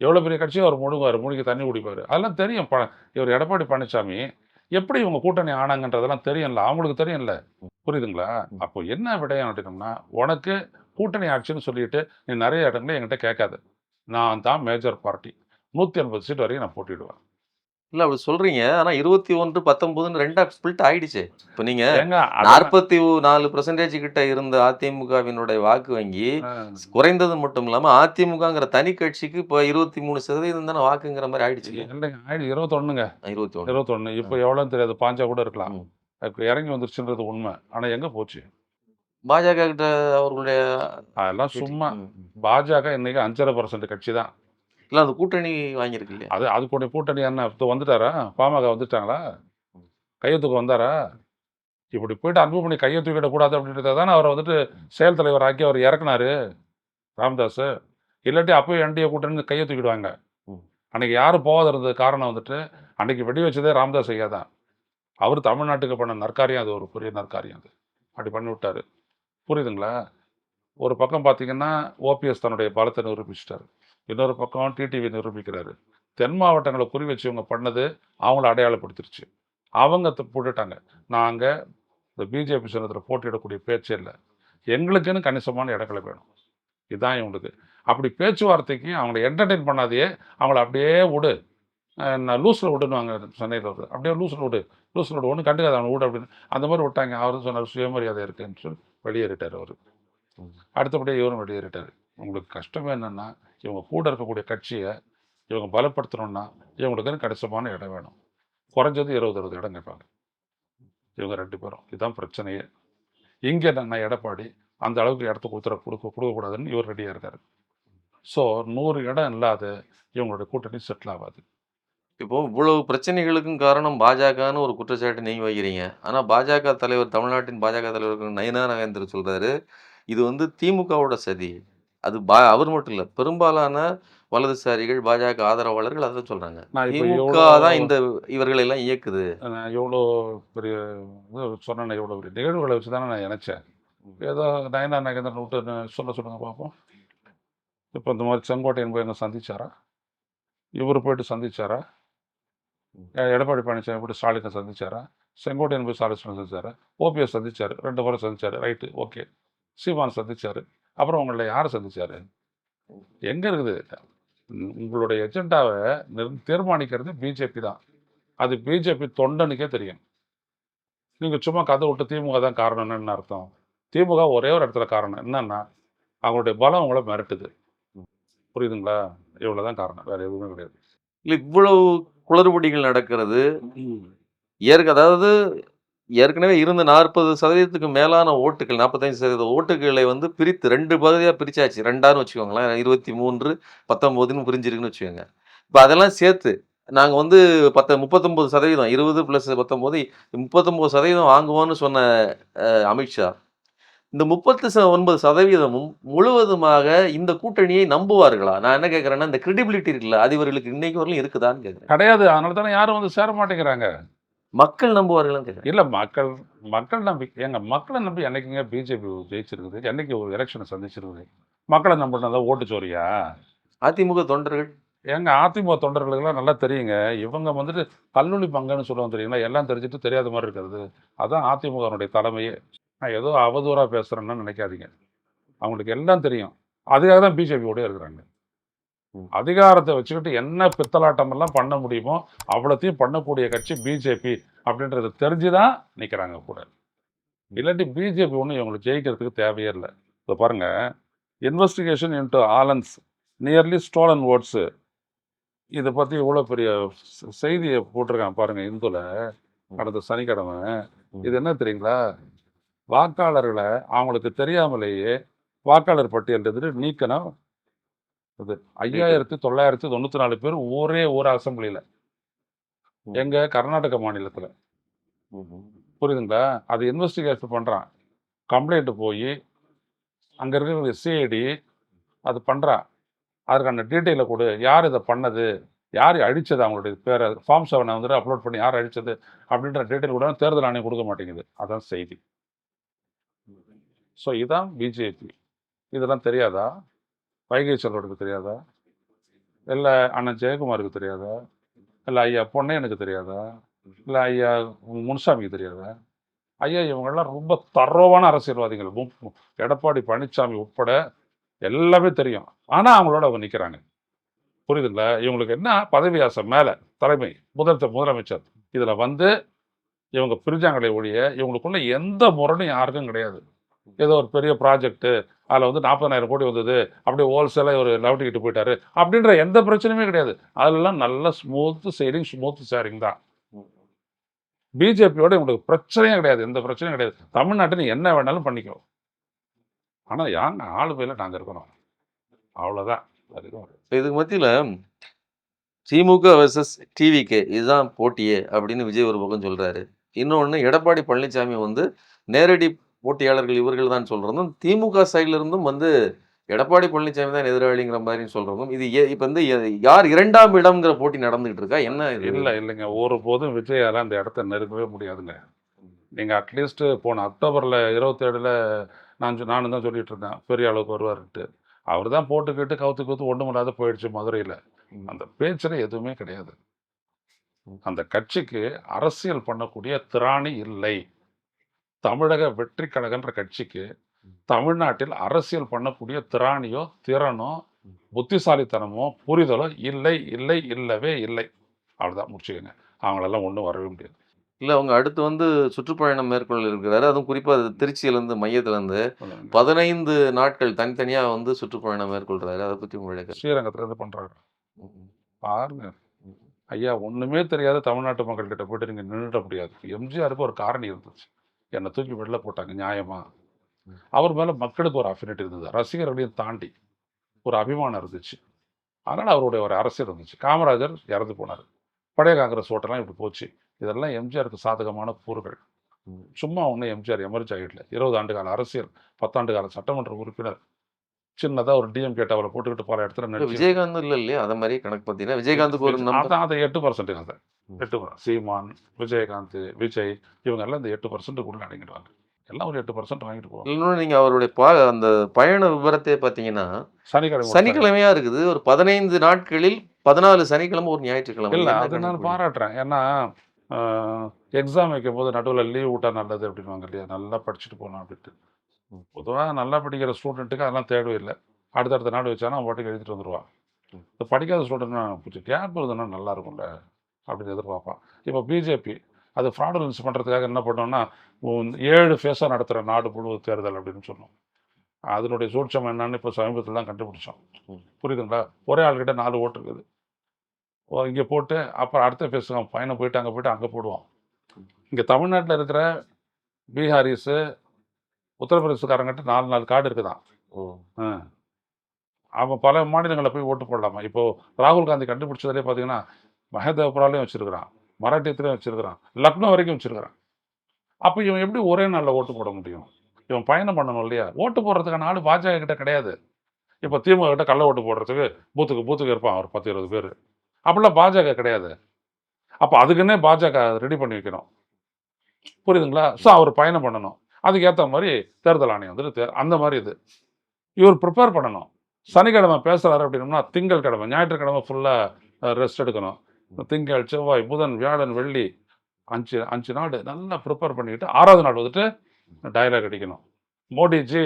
எவ்வளோ பெரிய கட்சியும் அவர் முழுங்குவார் முழுங்கி தண்ணி குடிப்பார். அதெல்லாம் தெரியும். ப இவர் எடப்பாடி பழனிசாமி எப்படி இவங்க கூட்டணி ஆனாங்கன்றதெல்லாம் தெரியும்ல? அவங்களுக்கு தெரியும்ல. புரியுதுங்களா? அப்போ என்ன விடயம் அப்படின்னம்னா உனக்கு கூட்டணி ஆட்சின்னு சொல்லிட்டு நீ நிறைய இடங்களை என்கிட்ட கேட்காது. நான் தான் மேஜர் பார்ட்டி நூற்றி எண்பது சீட் வரைக்கும் நான் போட்டிடுவேன் இல்ல அப்படி சொல்றீங்க. ஆனா இருபத்தி ஒன்று பத்தொன்பதுன்னு ரெண்டா ஸ்பிளிட் ஆயிடுச்சு. இப்ப நீங்க நாற்பத்தி நாலு பெர்சன்டேஜ் கிட்ட இருந்த அதிமுகவினுடைய வாக்கு வங்கி குறைந்தது மட்டும் இல்லாம அதிமுகங்கிற தனி கட்சிக்கு இப்போ இருபத்தி மூணு சதவீதம் தானே வாக்குங்கிற மாதிரி ஆயிடுச்சு. இல்லைங்க ஆயிடுச்சு இருபத்தொன்னுங்க. இருபத்தி ஒன்று. இருபத்தொன்னு. இப்போ எவ்வளோன்னு தெரியாது பாஞ்சா கூட இருக்கலாம். இறங்கி வந்துருச்சுன்றது உண்மை. ஆனால் எங்கே போச்சு? பாஜக கிட்ட அவர்களுடைய அதெல்லாம் சும்மா. பாஜக இன்னைக்கு அஞ்சரை பர்சன்ட் கட்சி தான். இல்ல அது கூட்டணி வாங்கியிருக்கு இல்லையா? அது அதுக்குடைய கூட்டணி என்ன இப்போ வந்துட்டாரா? பாமக வந்துட்டாங்களா? கையெழுத்துக்கு வந்தாரா? இப்படி போயிட்டு அன்பு பண்ணி கையை தூக்கிடக்கூடாது அப்படின்றத தானே அவரை வந்துட்டு செயல் தலைவர் ஆக்கி அவர் இறக்குனாரு ராமதாஸ். இல்லாட்டி அப்போயும் என்டிஏ கூட்டணி கையை தூக்கிடுவாங்க ம். அன்னைக்கு யாரும் போகாத இருந்தது காரணம் வந்துட்டு அன்னைக்கு வெடி வச்சதே ராமதாஸ் ஐயா தான். அவர் தமிழ்நாட்டுக்கு பண்ண நற்காரியம் அது ஒரு பெரிய நற்காரியம் அது. அப்படி பண்ணி விட்டாரு. புரியுதுங்களா? ஒரு பக்கம் பார்த்தீங்கன்னா ஓபிஎஸ் தன்னுடைய பலத்தை நிரூபிச்சிட்டாரு. இன்னொரு பக்கம் டிடிவி நிரூபிக்கிறாரு. தென் மாவட்டங்களை குறி வச்சு இவங்க பண்ணது அவங்கள அடையாளப்படுத்திருச்சு. அவங்க போட்டுட்டாங்க. நாங்கள் இந்த பிஜேபி சின்னத்தில் போட்டியிடக்கூடிய பேச்சே இல்லை. எங்களுக்குன்னு கணிசமான இடங்களை வேணும். இதுதான் இவங்களுக்கு. அப்படி பேச்சுவார்த்தைக்கு அவங்கள என்டர்டெயின் பண்ணாதையே அவங்கள அப்படியே விடு. நான் லூஸில் விடுனுவாங்க சென்னையில் வருது அப்படியே லூஸில் விடு. லூஸில் விடு. ஒன்றும் கண்டுக்காத அவனை விடு அப்படின்னு. அந்த மாதிரி விட்டாங்க. அவரும் சொன்னார் சுயமரியாதை இருக்குன்னு சொல்லி வெளியேறிட்டார் அவர். அடுத்தபடியாக இவரும் வெளியேறிட்டார். உங்களுக்கு கஷ்டம் என்னென்னா இவங்க கூட இருக்கக்கூடிய கட்சியை இவங்க பலப்படுத்தணும்னா இவங்களுக்குன்னு கணிசமான இடம் வேணும். குறைஞ்சது இருபது இருபது இடம் கேட்பாங்க. இவங்க ரெண்டு பேரும். இதுதான் பிரச்சனையே. இங்கே நான் எடப்பாடி அந்த அளவுக்கு இடத்த கொடுத்துட கொடுக்க கொடுக்கக்கூடாதுன்னு இவர் ரெடியாக இருக்காரு. ஸோ நூறு இடம் இல்லாத இவங்களுடைய கூட்டணி செட்டில் ஆகாது. இப்போ இவ்வளவு பிரச்சனைகளுக்கும் காரணம் பாஜகன்னு ஒரு குற்றச்சாட்டு நீங்க வைக்கிறீங்க. ஆனால் பாஜக தலைவர் தமிழ்நாட்டின் பாஜக தலைவர் நயனா நாகேந்திர சொல்றாரு இது வந்து திமுகவோட சதி. அது பா அவர் மட்டும் இல்ல. பெரும்பாலான வலதுசாரிகள் பாஜக ஆதரவாளர்கள் அதை சொல்றாங்க. திமுக தான் இந்த இவர்களை எல்லாம் இயக்குது. நான் எவ்வளோ பெரிய சொன்னேன் எவ்வளோ பெரிய நிகழ்வுகளை வச்சு தானே நான் நினச்சேன் ஏதோ நயனா நகேந்திரன் விட்டு சொல்ல சொல்லுங்க பார்ப்போம் இப்போ இந்த மாதிரி செங்கோட்டையன் போய் என்ன சந்திச்சாரா? இவர் போயிட்டு சந்திச்சாரா? எடப்பாடி பழனிசாமி போயிட்டு ஸ்டாலினை சந்திச்சாரா? செங்கோட்டையன் போய் ஸ்டாலின் சந்திச்சாரா? ஓபிஎஸ் சந்திச்சாரு ரெண்டு முறை சந்திச்சாரு ரைட்டு ஓகே. சீமான் சந்திச்சாரு. அப்புறம் உங்களை யார் சந்திச்சாரு? எங்கே இருக்குது? உங்களுடைய எஜெண்டாவை நிர் தீர்மானிக்கிறது பிஜேபி தான். அது பிஜேபி தொண்டனுக்கே தெரியும். நீங்கள் சும்மா கதை விட்டு திமுக தான் காரணம்னு என்ன அர்த்தம். திமுக ஒரே ஒரு இடத்துல காரணம் என்னன்னா அவங்களுடைய பலம் உங்களை மிரட்டுது. புரியுதுங்களா? இவ்வளோ தான் காரணம். வேற எதுவுமே கிடையாது. இல்ல இவ்வளவு குளறுபடிகள் நடக்கிறது. ஏற்க அதாவது ஏற்கனவே இருந்த நாற்பது சதவீதத்துக்கு மேலான ஓட்டுகள் நாற்பத்தஞ்சு சதவீத ஓட்டுகளை வந்து பிரித்து ரெண்டு பகுதியாக பிரிச்சாச்சு. ரெண்டான்னு வச்சுக்கோங்களேன். இருபத்தி மூன்று பத்தொம்போதுன்னு பிரிஞ்சிருக்குன்னு வச்சுக்கோங்க. இப்போ அதெல்லாம் சேர்த்து நாங்கள் வந்து பத்த முப்பத்தொம்போது சதவீதம் இருபது ப்ளஸ் பத்தொம்போது முப்பத்தொம்போது சதவீதம் வாங்குவோன்னு சொன்ன அமித்ஷா. இந்த முப்பத்து ச ஒன்பது சதவீதமும் முழுவதுமாக இந்த கூட்டணியை நம்புவார்களா? நான் என்ன கேட்குறேன்னா இந்த கிரெடிபிலிட்டி இருக்குல்ல அது இவர்களுக்கு இன்னைக்கு வரலும் இருக்குதான்னு கேட்குறேன் கிடையாது. அதனால தானே யாரும் வந்து சேர மாட்டேங்கிறாங்க. மக்கள் நம்புவார்களான்னு கேட்குறேன் இல்லை மக்கள் மக்கள் நம்பி எங்க மக்களை நம்பி என்னைக்குங்க பிஜேபி ஜெயிச்சிருக்குது? என்னைக்கு ஒரு எலெக்ஷனை சந்திச்சிருக்குது? மக்களை நம்பினதா ஓட்டு சோரியா அதிமுக தொண்டர்கள். எங்க அதிமுக தொண்டர்களுக்கெல்லாம் நல்லா தெரியுங்க. இவங்க வந்துட்டு கல்லூரி பங்குன்னு சொல்லுவாங்க தெரியுங்களா? எல்லாம் தெரிஞ்சுட்டு தெரியாத மாதிரி இருக்கிறது. அதான் அதிமுகனுடைய தலைமையே. நான் ஏதோ அவதூறாக பேசுகிறேன்னு நினைக்காதீங்க. அவங்களுக்கு எல்லாம் தெரியும். அதுக்காக தான் பிஜேபியோடய இருக்கிறாங்க. அதிகாரத்தை வச்சுக்கிட்டு என்ன பித்தலாட்டம் எல்லாம் பண்ண முடியுமோ அவ்வளோத்தையும் பண்ணக்கூடிய கட்சி பிஜேபி அப்படின்றது தெரிஞ்சு தான் நிற்கிறாங்க கூட இல்லாட்டி பிஜேபி ஒன்றும் இவங்களுக்கு ஜெயிக்கிறதுக்கு தேவையே இல்லை. இப்போ பாருங்க investigation into Allen's nearly stolen votes இதை பற்றி இவ்வளோ பெரிய செய்தியை போட்டிருக்கான் பாருங்க இந்துல கடந்த சனிக்கிழமை. இது என்ன தெரியுங்களா? வாக்காளர்களை அவங்களுக்கு தெரியாமலேயே வாக்காளர் பட்டியல் நீக்கணும் இது ஐயாயிரத்தி தொள்ளாயிரத்தி தொண்ணூற்றி நாலு பேர் ஒரே ஒரு அசம்பிளியில். ம். எங்க கர்நாடக மாநிலத்தில். புரியுதுங்களா? அது இன்வெஸ்டிகேஷன் பண்ணுறான் கம்ப்ளைண்ட் போய் அங்கே இருக்கிற சிஐடி அது பண்ணுறான் அதுக்கான டீட்டெயிலை கொடு. யார் இதை பண்ணது? யார் அழிச்சது அவங்களுடைய பேரை? ஃபார்ம் செவனை வந்துட்டு அப்லோட் பண்ணி யார் அழிச்சது? அப்படின்ற டீட்டெயில் கூட தேர்தல் ஆணையம் கொடுக்க மாட்டேங்குது. அதான் செய்தி. ஸோ இதான் பிஜேபி இதெல்லாம் தெரியாதா? வைகை செல்வருக்கு தெரியாதா? இல்லை அண்ணன் ஜெயக்குமாருக்கு தெரியாதா? இல்லை ஐயா பொன்னையனுக்கு தெரியாதா? இல்லை ஐயா முனுசாமிக்கு தெரியாதா? ஐயா இவங்கெல்லாம் ரொம்ப தரோவான அரசியல்வாதிகள். எடப்பாடி பழனிசாமி உட்பட எல்லாமே தெரியும். ஆனால் அவங்களோட அவங்க நிற்கிறாங்க புரியுதுங்களா? இவங்களுக்கு என்ன? பதவி ஆசை மேலே தலைமை முதல் முதலமைச்சர். இதில் வந்து இவங்க பிரிஞ்சாங்களே ஒழிய இவங்களுக்குள்ள எந்த முரணும் யாருக்கும் கிடையாது. ஏதோ ஒரு பெரிய ப்ராஜெக்ட்டு அதில் வந்து நாற்பதாயிரம் கோடி வந்தது. அப்படியே ஹோல்சேலாக ஒரு லவட்டிக்கிட்டு போயிட்டாரு. அப்படின்ற எந்த பிரச்சனையுமே கிடையாது. அதெல்லாம் நல்ல ஸ்மூத் சேரிங் ஸ்மூத் ஷேரிங் தான். பிஜேபியோட இவங்களுக்கு பிரச்சனையே கிடையாது. எந்த பிரச்சனையும் கிடையாது. தமிழ்நாட்டில் என்ன வேணாலும் பண்ணிக்கோ. ஆனால் யாங்க ஆளுமையில் நாங்கள் இருக்கணும். அவ்வளோதான் இதுக்கு மத்தியில் திமுக வர்சஸ் டிவிகே இதுதான் போட்டியே அப்படின்னு விஜய் ஒரு பக்கம் சொல்கிறாரு இன்னொன்று எடப்பாடி பழனிசாமி வந்து நேரடி போட்டியாளர்கள் இவர்கள் தான் சொல்றதும் திமுக சைடுல இருந்தும் வந்து எடப்பாடி பழனிசாமி தான் எதிராளிங்கிற மாதிரி சொல்றதும் இது இப்ப வந்து யார் இரண்டாம் இடம்ங்கிற போட்டி நடந்துகிட்டு இருக்கா? என்ன? இல்லை இல்லைங்க. ஒருபோதும் விஜயால அந்த இடத்த நெருங்கவே முடியாதுங்க. நீங்கள் அட்லீஸ்ட் போன அக்டோபரில் இருபத்தேழில் நான் சொ- நானும் தான் சொல்லிட்டு இருந்தேன் பெரிய அளவுக்கு வருவாருன்ட்டு. அவர் தான் போட்டுக்கிட்டு கவுத்து கவுத்து ஒன்றும் இல்லாத போயிடுச்சு மதுரையில். அந்த பேச்சில் எதுவுமே கிடையாது. அந்த கட்சிக்கு அரசியல் பண்ணக்கூடிய திராணி இல்லை. தமிழக வெற்றி கழகன்ற கட்சிக்கு தமிழ்நாட்டில் அரசியல் பண்ணக்கூடிய திராணியோ திறனோ புத்திசாலித்தனமோ புரிதலோ இல்லை இல்லை இல்லவே இல்லை. அவ்வளோதான் முடிச்சுக்கோங்க. அவங்களெல்லாம் ஒன்றும் வரவே முடியாது. இல்ல அவங்க அடுத்து வந்து சுற்றுப்பயணம் மேற்கொள்ள இருக்கிறாரு. அதுவும் குறிப்பா அது திருச்சியில இருந்து மையத்துல இருந்து பதினைந்து நாட்கள் தனித்தனியா வந்து சுற்றுப்பயணம் மேற்கொள்றாரு. அதை பத்தி உங்களுடைய கருத்து. ஸ்ரீரங்கத்தில் இது பண்ணுறாங்க ம், பாருங்க. ஐயா ஒன்றுமே தெரியாத தமிழ்நாட்டு மக்கள்கிட்ட போயிட்டு நீங்கள் நின்றுட முடியாது. எம்ஜிஆருக்கு ஒரு காரணி இருந்துச்சு. என்னை தூக்கி வெளில போட்டாங்க நியாயமா? அவர் மேலே மக்களுக்கு ஒரு அஃபினிட்டி இருந்தது. ரசிகர்களையும் தாண்டி ஒரு அபிமானம் இருந்துச்சு. அதனால் அவருடைய ஒரு அரசியல் இருந்துச்சு. காமராஜர் இறந்து போனார். பழைய காங்கிரஸ் ஓட்டெல்லாம் இப்படி போச்சு. இதெல்லாம் எம்ஜிஆருக்கு சாதகமான கூறுகள். சும்மா ஒன்றும் எம்ஜிஆர் எமர்ஜ் ஆகிடல. இருபது ஆண்டு கால அரசியல் பத்தாண்டு கால சட்டமன்ற உறுப்பினர் சின்னதாக ஒரு டிஎம்கே டவலை போட்டுக்கிட்டு பல இடத்துல விஜயகாந்த் இல்ல இல்லையா? அத மாதிரி கணக்கு பார்த்தீங்கன்னா விஜயகாந்துக்கு ஒரு அது எட்டு பர்சன்ட் அது. எட்டு சீமான் விஜயகாந்த் விஜய் இவங்க எல்லாம் இந்த எட்டு பர்சன்ட்டுக்குள்ள அடங்கிடுவாங்க எல்லாம் ஒரு எட்டு பர்சன்ட் வாங்கிட்டு போவாங்க இன்னொன்று நீங்க அவருடைய பா அந்த பயண விவரத்தை பார்த்தீங்கன்னா சனிக்கிழமை ஒரு சனிக்கிழமையா இருக்குது. ஒரு பதினைந்து நாட்களில் பதினாலு சனிக்கிழமை ஒரு ஞாயிற்றுக்கிழமை. இல்லை அது நான்? பாராட்டுறேன். ஏன்னா எக்ஸாம் வைக்கும் போது நடுவில் லீவ் விட்டா நல்லது அப்படின்வாங்க இல்லையா? நல்லா படிச்சுட்டு போகணும் அப்படின்ட்டு. பொதுவாக நல்லா படிக்கிற ஸ்டூடெண்ட்டுக்கு அதெல்லாம் தேவை இல்லை. அடுத்தடுத்த நாடு வச்சானா அவன் பாட்டுக்கு எழுதிட்டு வந்துடுவான் படிக்காத ஸ்டூடெண்ட்னா கொஞ்சம் கேப் இருந்ததுன்னா நல்லா இருக்கும்ல. அப்படின்னு எதிர்பார்ப்பான். இப்போ பிஜேபி அது ஃப்ராடுலன்ஸ் பண்ணுறதுக்காக என்ன பண்ணோம்னா ஏழு ஃபேஸாக நடத்துகிற நாடு முழு தேர்தல் அப்படின்னு சொன்னோம். அதனுடைய சூட்சம் என்னன்னு இப்போ சமீபத்தில் தான் கண்டுபிடிச்சோம். புரியுதுங்களா? ஒரே ஆள்கிட்ட நாலு ஓட்டு இருக்குது. இங்கே போட்டு அப்புறம் அடுத்த ஃபேஸுக்கு பயணம் போயிட்டு அங்கே போயிட்டு அங்கே போடுவோம் இங்கே தமிழ்நாட்டில் இருக்கிற பீகாரிஸு உத்தரப்பிரதேசக்காரங்கிட்ட நாலு நாலு கார்டு இருக்குதான். அவன் பல மாநிலங்களில் போய் ஓட்டு போடலாமா? இப்போ ராகுல் காந்தி கண்டுபிடிச்சதுலேயே பார்த்தீங்கன்னா மகதேவபுராலையும் வச்சிருக்கிறான். மராட்டியத்துலையும் வச்சிருக்கிறான். லக்னோ வரைக்கும் வச்சிருக்கிறான். அப்போ இவன் எப்படி ஒரே நாளில் ஓட்டு போட முடியும்? இவன் பயணம் பண்ணணும் இல்லையா? ஓட்டு போடுறதுக்கான ஆள் பாஜக கிட்ட கிடையாது. இப்போ திமுக கிட்ட கள்ள ஓட்டு போடுறதுக்கு பூத்துக்கு பூத்துக்கு இருப்பான் ஒரு பத்து இருபது பேர். அப்படிலாம் பாஜக கிடையாது. அப்போ அதுக்குன்னே பாஜக ரெடி பண்ணி வைக்கணும். புரியுதுங்களா? ஸோ அவர் பயணம் பண்ணணும். அதுக்கேற்ற மாதிரி தேர்தல் ஆணையம் வந்துட்டு அந்த மாதிரி இது. இவர் ப்ரிப்பேர் பண்ணணும். சனிக்கிழமை பேசுகிறாரு அப்படின்னம்னா திங்கள் கிழமை ஞாயிற்றுக்கிழமை ஃபுல்லாக ரெஸ்ட் எடுக்கணும். திங்கள் செவ்வாய் புதன் வியாழன் வெள்ளி அஞ்சு அஞ்சு நாடு நல்லா ப்ரிப்பேர் பண்ணிக்கிட்டு ஆறாவது நாள் வந்துட்டு டைலாக் அடிக்கணும். மோடிஜி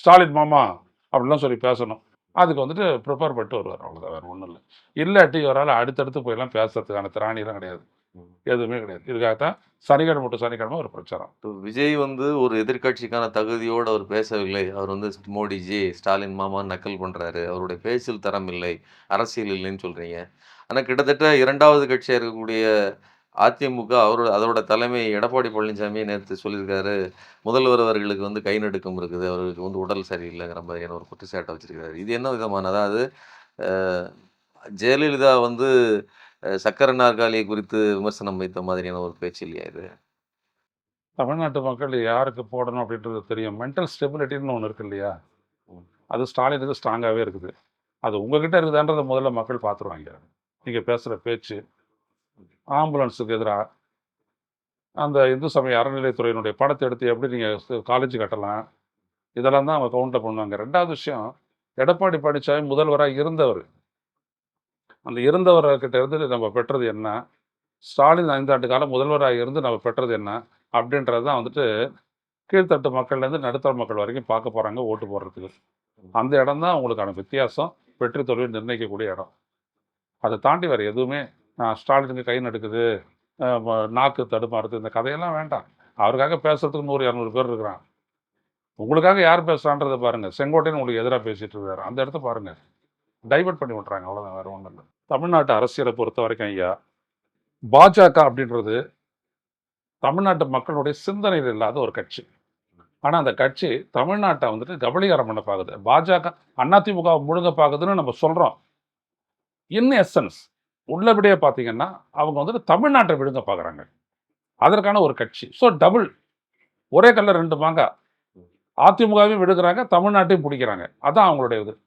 ஸ்டாலின் மாமா அப்படிலாம் சொல்லி பேசணும். அதுக்கு வந்துட்டு ப்ரிப்பேர் பண்ணிட்டு வருவார். அவ்வளோதான் வேறு ஒன்றும் இல்லை. இல்லாட்டி இவரால் அடுத்தடுத்து போயெல்லாம் பேசுறதுக்கான திராணியெல்லாம் கிடையாது. எதுவுமே கிடையாது. இதுக்காகத்தான் சனிக்கிழமை மட்டும் சனிக்கிழமை ஒரு பிரச்சாரம். விஜய் வந்து ஒரு எதிர்க்கட்சிக்கான தகுதியோடு அவர் பேசவில்லை. அவர் வந்து மோடிஜி ஸ்டாலின் மாமா நக்கல் பண்ணுறாரு அவருடைய பேச்சில் தரம் இல்லை. அரசியல் இல்லைன்னு சொல்கிறீங்க ஆனா கிட்டத்தட்ட இரண்டாவது கட்சியா இருக்கக்கூடிய அதிமுக அவரோட அதோட தலைமை எடப்பாடி பழனிசாமி நேற்று சொல்லியிருக்காரு. முதல்வர் அவர்களுக்கு வந்து கை நடுக்கம் இருக்குது. அவருக்கு வந்து உடல் சரியில்லைங்கிற மாதிரியான ஒரு குற்றச்சாட்டை வச்சிருக்காரு இது என்ன விதமான அதாவது ஜெயலலிதா வந்து சக்கர நாற்காலியை குறித்து விமர்சனம் வைத்த மாதிரியான ஒரு பேச்சு இல்லையா இது? தமிழ்நாட்டு மக்கள் யாருக்கு போடணும் அப்படின்றது தெரியும். மென்டல் ஸ்டெபிலிட்டின்னு ஒன்று இருக்கு இல்லையா. அது ஸ்டாலினுக்கு ஸ்ட்ராங்காகவே இருக்குது. அது உங்ககிட்ட இருக்குதான்றதை முதல்ல மக்கள் பார்த்துருவாங்க. நீங்கள் பேசுகிற பேச்சு ஆம்புலன்ஸுக்கு எதிராக அந்த இந்து சமய அறநிலைத்துறையினுடைய படத்தை எடுத்து எப்படி நீங்கள் காலேஜ் கட்டலாம் இதெல்லாம் தான் அவங்க கவுண்டர் பண்ணுவாங்க. ரெண்டாவது விஷயம் எடப்பாடி பழனிசாமி முதல்வராக இருந்தவர். அந்த இருந்தவர்கிட்ட இருந்து நம்ம பெற்றது என்ன? ஸ்டாலின் ஐந்தாண்டு காலம் முதல்வராக இருந்து நம்ம பெற்றது என்ன? அப்படின்றது தான் வந்துட்டு கீழ்த்தட்டு மக்கள்லேருந்து நடுத்தர மக்கள் வரைக்கும் பார்க்க போகிறாங்க ஓட்டு போடுறதுக்கு. அந்த இடம் தான் உங்களுக்கான வித்தியாசம் வெற்றி தோல்வி நிர்ணயிக்கக்கூடிய இடம். அதை தாண்டி வேறு எதுவுமே நான் ஸ்டாலினுக்கு கை நடுக்குது நாக்கு தடுமாறுது இந்த கதையெல்லாம் வேண்டாம். அவருக்காக பேசுகிறதுக்கு நூறு இரநூறு பேர் இருக்கிறான் உங்களுக்காக யார் பேசுகிறான்றதை பாருங்க. செங்கோட்டையன் உங்களுக்கு எதிராக பேசிகிட்டு இருக்காரு. அந்த இடத்த பாருங்கள் டைவர்ட் பண்ணி விட்றாங்க அவ்வளோதான் வேறு ஒன்றும் இல்லை. தமிழ்நாட்டு அரசியலை பொறுத்த வரைக்கும் ஐயா பாஜக அப்படின்றது தமிழ்நாட்டு மக்களுடைய சிந்தனையில் இல்லாத ஒரு கட்சி. ஆனால் அந்த கட்சி தமிழ்நாட்டை வந்துட்டு கபலீகரம் பண்ண பார்க்குது பாஜக அதிமுக முழுங்க பார்க்குதுன்னு நம்ம சொல்கிறோம் இன் எசன்ஸ் உள்ளபடியே பார்த்தீங்கன்னா அவங்க வந்துட்டு தமிழ்நாட்டை விழுங்க பார்க்குறாங்க. அதற்கான ஒரு கட்சி. ஸோ டபுள் ஒரே கல்ல ரெண்டு மாங்காய் அதிமுகவையும் விடுக்கிறாங்க தமிழ்நாட்டையும் பிடிக்கிறாங்க. அதான் அவங்களுடைய இது.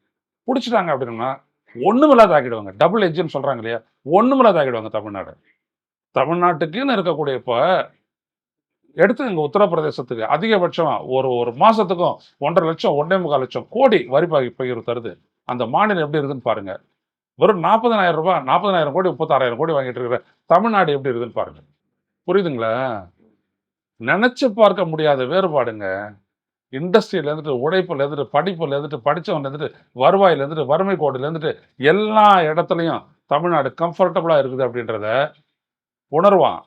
பிடிச்சிட்டாங்க அப்படின்னா ஒன்றுமில்லாத ஆக்கிடுவாங்க. டபுள் எஜ்ஜுன்னு சொல்கிறாங்க இல்லையா? ஒன்றுமில்லாத ஆக்கிடுவாங்க தமிழ்நாடு. தமிழ்நாட்டுக்குன்னு இருக்கக்கூடிய இப்போ எடுத்து இங்கே உத்தரப்பிரதேசத்துக்கு அதிகபட்சம் ஒரு ஒரு மாதத்துக்கும் ஒன்றரை லட்சம் ஒன்றே முக்கால் லட்சம் கோடி வரி பகி- பகிர்வு தருது. அந்த மாநிலம் எப்படி இருக்குதுன்னு பாருங்கள் வெறும் நாற்பதனாயிரம் ரூபாய் நாற்பதனாயிரம் கோடி முப்பத்தாறாயிரம் கோடி வாங்கிட்டு இருக்கிற தமிழ்நாடு எப்படி இருக்குதுன்னு பாருங்க. புரியுதுங்களா? நினச்சி பார்க்க முடியாத வேறுபாடுங்க. இண்டஸ்ட்ரியில இருந்துட்டு உழைப்புல இருந்துட்டு படிப்புல இருந்துட்டு படிச்சவன்ல இருந்துட்டு வருவாயில இருந்துட்டு வறுமை கோடுல இருந்துட்டு எல்லா இடத்துலையும் தமிழ்நாடு கம்ஃபர்டபுளாக இருக்குது அப்படின்றத உணர்வான்.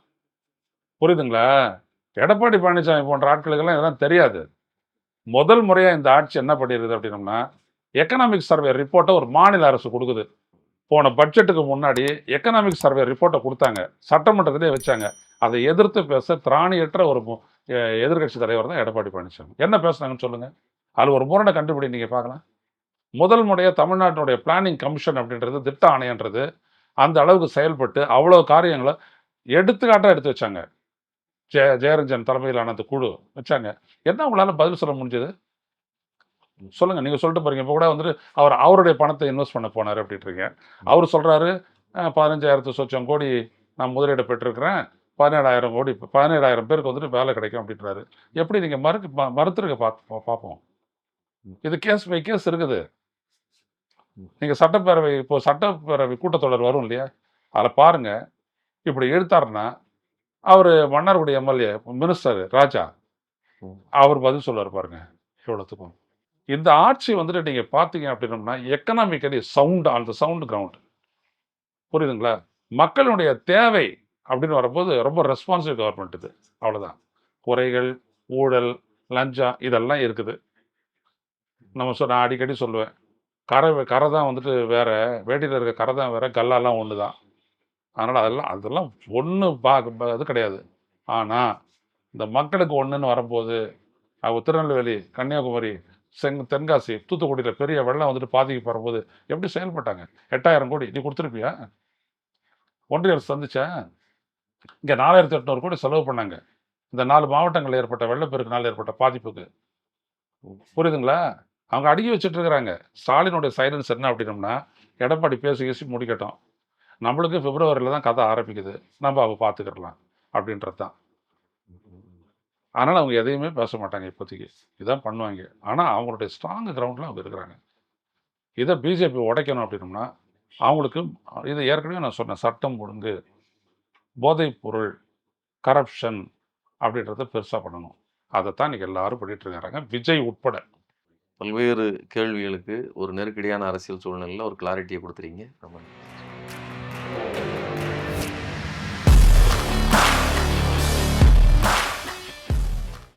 புரியுதுங்களா? எடப்பாடி பழனிசாமி போன்ற ஆட்களுக்கெல்லாம் இதெல்லாம் தெரியாது. முதல் முறையாக இந்த ஆட்சி என்ன பண்ணிடுது அப்படின்னம்னா எக்கனாமிக் சர்வே ரிப்போர்ட்டை ஒரு மாநில அரசு கொடுக்குது. போன பட்ஜெட்டுக்கு முன்னாடி எக்கனாமிக் சர்வே ரிப்போர்ட்டை கொடுத்தாங்க. சட்டமன்றத்திலே வச்சாங்க. அதை எதிர்த்து பேச திராணியற்ற ஒரு எதிர்கட்சி எதிர்க்கட்சி தலைவர் தான் எடப்பாடி பழனிசாமி. என்ன பேசுனாங்கன்னு சொல்லுங்க. அதில் ஒரு முரணை கண்டுபிடி நீங்க பார்க்கலாம். முதல் முறையாக தமிழ்நாட்டினுடைய பிளானிங் கமிஷன் அப்படின்றது திட்ட ஆணையன்றது அந்த அளவுக்கு செயல்பட்டு அவ்வளோ காரியங்களை எடுத்துக்காட்டாக எடுத்து வச்சாங்க. ஜெய ஜெயரஞ்சன் தலைமையிலான அந்த குழு வச்சாங்க. என்ன உங்களால் பதில் சொல்ல முடிஞ்சது? சொல்லுங்க. நீங்க சொல்லிட்டு பாருங்க. இப்போ கூட வந்துட்டு அவர் அவருடைய பணத்தை இன்வெஸ்ட் பண்ண போனார் அப்படின்றீங்க அவர் சொல்றாரு அஹ், பதினஞ்சாயிரத்து சொச்சம் கோடி நான் முதலீடு பெற்றிருக்கிறேன். பதினேழாயிரம் கோடி பதினேழாயிரம் பேருக்கு வந்துட்டு வேலை கிடைக்கும் அப்படின்றாரு. எப்படி நீங்க மறுக்கு மறுத்துருக்க பார்ப்போம் பார்ப்போம் இது கேஸ் பை கேஸ் இருக்குது. நீங்க சட்டப்பேரவை இப்போ சட்டப்பேரவை கூட்டத்தொடர் வரும் இல்லையா? அதில் பாருங்க. இப்படி எடுத்தாருன்னா அவர் மன்னார்குடி எம்எல்ஏ மினிஸ்டர் ராஜா அவர் பதில் சொல்லுவார் பாருங்க. இவ்வளோத்துக்கும் இந்த ஆட்சி வந்துட்டு நீங்கள் பார்த்தீங்க அப்படின்னம்னா economically sound on the sound ground புரியுதுங்களா? மக்களுடைய தேவை அப்படின்னு வரும்போது ரொம்ப ரெஸ்பான்சிவ் கவர்மெண்ட் இது. அவ்வளோதான் குறைகள் ஊழல் லஞ்சம் இதெல்லாம் இருக்குது. நம்ம சொ நான் அடிக்கடி சொல்லுவேன். கரை கரை தான் வந்துட்டு வேறு வேட்டியில் இருக்க கரை தான் வேறு கல்லாலாம் ஒன்று தான் அதனால் அதெல்லாம் அதெல்லாம் ஒன்று பார்க்க அது இது கிடையாது. ஆனால் இந்த மக்களுக்கு ஒன்றுன்னு வரும்போது திருநெல்வேலி கன்னியாகுமரி செங் தென்காசி தூத்துக்குடியில் பெரிய வெள்ளம் வந்துட்டு பாதிக்கு வரும்போது எப்படி செயல்பட்டாங்க? எட்டாயிரம் கோடி நீ கொடுத்துருப்பியா? ஒன்றிய அரசு சந்திச்சேன் இங்கே நாலாயிரத்தி எட்நூறு கோடி செலவு பண்ணாங்க. இந்த நாலு மாவட்டங்களில் ஏற்பட்ட வெள்ளப்பெருக்கினால் ஏற்பட்ட பாதிப்புக்கு. புரியுதுங்களா? அவங்க அடுக்கி வச்சுட்டு இருக்கிறாங்க. ஸ்டாலினுடைய சைலன்ஸ் என்ன அப்படின்னம்னா எடப்பாடி பேசி பேசி முடிக்கட்டும். நம்மளுக்கு பிப்ரவரியில் தான் கதை ஆரம்பிக்குது. நம்ம அவ பார்த்துக்கிடலாம் அப்படின்றது தான் அதனால் அவங்க எதையுமே பேச மாட்டாங்க இப்போதைக்கு. இதான் பண்ணுவாங்க. ஆனால் அவங்களுடைய ஸ்ட்ராங் கிரவுண்டில் அவங்க இருக்கிறாங்க. இதை பிஜேபி உடைக்கணும் அப்படின்னோம்னா அவங்களுக்கு இதை ஏற்கனவே நான் சொன்னேன் சட்டம் ஒழுங்கு போதைப் பொருள் கரப்ஷன் அப்படின்றத பெருசாக பண்ணணும். அதைத்தான் இன்றைக்கி எல்லாரும் பண்ணிகிட்டு இருக்கிறாங்க விஜய் உட்பட. பல்வேறு கேள்விகளுக்கு ஒரு நெருக்கடியான அரசியல் சூழ்நிலையில் ஒரு கிளாரிட்டியை கொடுத்துறீங்க ரொம்ப நன்றி.